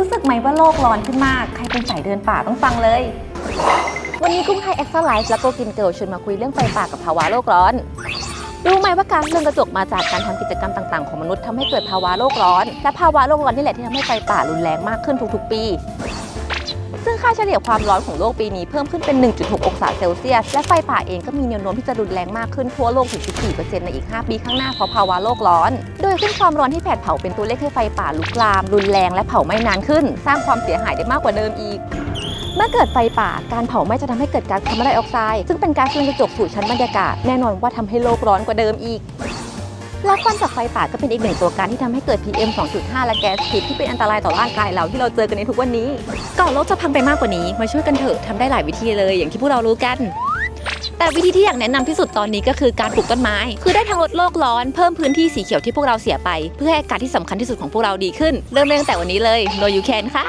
รู้สึกไหมว่าโลกร้อนขึ้นมาก ใครเป็นสายเดินป่าต้องฟังเลย วันนี้กุ้งไทยเอ็กซ์ไลฟ์และโกกินเกิลชวนมาคุยเรื่องไฟป่ากับภาวะโลกร้อน รู้ไหมว่าการเรื่อนกระจกมาจากการทำกิจกรรมต่างๆของมนุษย์ทำให้เกิดภาวะโลกร้อน และภาวะโลกร้อนนี่แหละที่ทำให้ไฟป่ารุนแรงมากขึ้นทุกๆ ปี ซึ่งค่าเฉลี่ยความร้อนของโลกปีนี้เพิ่มขึ้นเป็น 1.6 องศาเซลเซียส และไฟป่าเองก็มีแนวโน้มที่จะรุนแรงมากขึ้นทั่วโลกถึง 14%ในอีก 5 ปีข้างหน้าเพราะภาวะโลกร้อน โดยขึ้นความร้อนที่แผดเผาเป็นตัวเลขให้ไฟป่าลุกลาม รุนแรงและเผาไหม้นานขึ้น สร้างความเสียหายได้มากกว่าเดิมอีกเมื่อเกิดไฟป่า การเผาไหม้จะทำให้เกิดก๊าซคาร์บอนไดออกไซด์ซึ่งเป็นก๊าซเรือนกระจกสู่ชั้นบรรยากาศ แน่นอนว่าทำให้โลกร้อนกว่าเดิมอีก และควันจากไฟป่าก็เป็นอีกหนึ่งตัวการที่ทำให้เกิด PM 2.5 และแก๊สพิษที่เป็นอันตรายต่อร่างกายเราที่เราเจอกันในทุกวันนี้ ก่อนโลกจะพังไปมากกว่านี้ มาช่วยกันเถอะทำได้หลายวิธีเลยอย่างที่พวกเรารู้กัน แต่วิธีที่อยากแนะนำที่สุดตอนนี้ก็คือการปลูกต้นไม้ คือได้ทั้งลดโลกร้อนเพิ่มพื้นที่สีเขียวที่พวกเราเสียไป เพื่อให้อากาศที่สำคัญที่สุดของพวกเราดีขึ้น เริ่มตั้งแต่วันนี้เลย No You Can ค่ะ